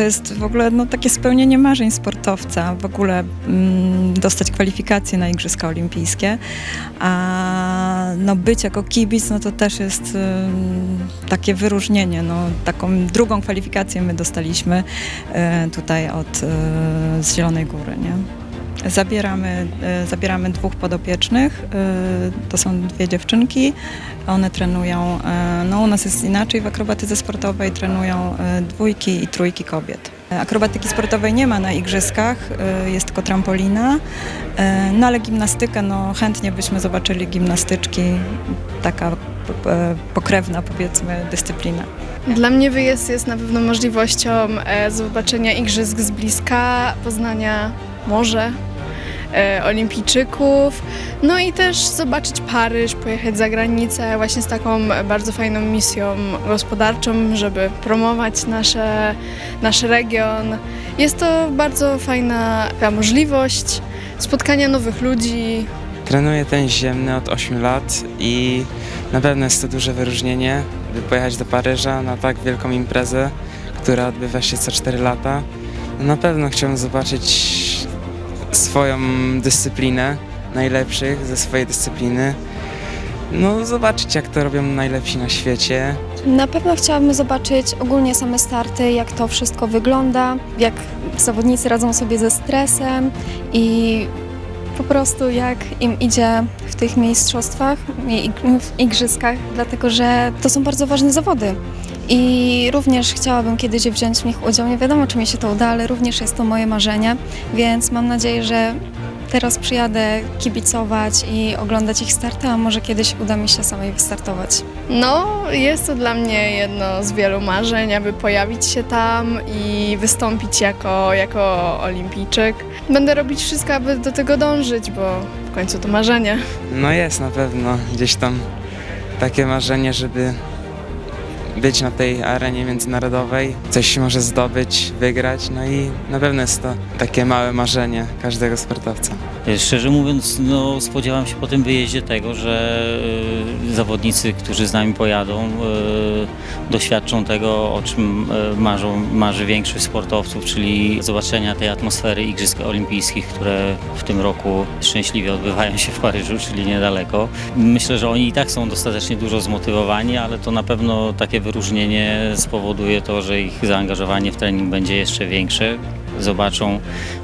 jest w ogóle no, takie spełnienie marzeń sportowca, w ogóle mm, dostać kwalifikacje na Igrzyska Olimpijskie, a no, być jako kibic, no to też jest ym, takie wyróżnienie, no, taką drugą kwalifikację my dostaliśmy e, tutaj od e, z Zielonej Góry, nie? Zabieramy, e, zabieramy dwóch podopiecznych, e, to są dwie dziewczynki, one trenują, e, no u nas jest inaczej w akrobatyce sportowej, trenują dwójki i trójki kobiet. Akrobatyki sportowej nie ma na igrzyskach, jest tylko trampolina, no ale gimnastykę, no chętnie byśmy zobaczyli gimnastyczki, taka pokrewna powiedzmy dyscyplina. Dla mnie wyjazd jest na pewno możliwością zobaczenia igrzysk z bliska, poznania morze, e, olimpijczyków, no i też zobaczyć Paryż, pojechać za granicę właśnie z taką bardzo fajną misją gospodarczą, żeby promować nasze, nasz region. Jest to bardzo fajna możliwość spotkania nowych ludzi, Trenuję tenis ziemny od 8 lat i na pewno jest to duże wyróżnienie, by pojechać do Paryża na tak wielką imprezę, która odbywa się co 4 lata. Na pewno chciałbym zobaczyć swoją dyscyplinę, najlepszych ze swojej dyscypliny. No, zobaczyć jak to robią najlepsi na świecie. Na pewno chciałabym zobaczyć ogólnie same starty, jak to wszystko wygląda, jak zawodnicy radzą sobie ze stresem i po prostu jak im idzie w tych mistrzostwach i w igrzyskach, dlatego że to są bardzo ważne zawody. I również chciałabym kiedyś wziąć w nich udział. Nie wiadomo, czy mi się to uda, ale również jest to moje marzenie, więc mam nadzieję, że teraz przyjadę kibicować i oglądać ich starty, a może kiedyś uda mi się samej wystartować. No, jest to dla mnie jedno z wielu marzeń, aby pojawić się tam i wystąpić jako, jako olimpijczyk. Będę robić wszystko, aby do tego dążyć, bo w końcu to marzenie. No jest na pewno gdzieś tam takie marzenie, żeby być na tej arenie międzynarodowej, coś może zdobyć, wygrać, no i na pewno jest to takie małe marzenie każdego sportowca. Szczerze mówiąc, no, spodziewam się po tym wyjeździe tego, że y, zawodnicy, którzy z nami pojadą, y, doświadczą tego, o czym y, marzą, marzy większość sportowców, czyli zobaczenia tej atmosfery Igrzysk Olimpijskich, które w tym roku szczęśliwie odbywają się w Paryżu, czyli niedaleko. Myślę, że oni i tak są dostatecznie dużo zmotywowani, ale to na pewno takie wyróżnienie spowoduje to, że ich zaangażowanie w trening będzie jeszcze większe. Zobaczą,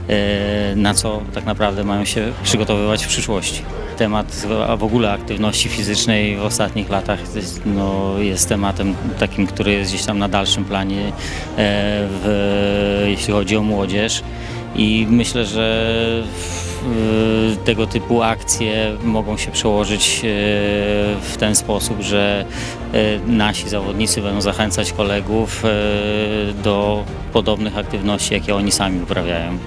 e, na co tak naprawdę mają się przygotowywać w przyszłości. Temat a w ogóle aktywności fizycznej w ostatnich latach jest, no, jest tematem takim, który jest gdzieś tam na dalszym planie, e, w, jeśli chodzi o młodzież. I myślę, że w- tego typu akcje mogą się przełożyć e, w ten sposób, że e, nasi zawodnicy będą zachęcać kolegów e, do podobnych aktywności, jakie oni sami uprawiają.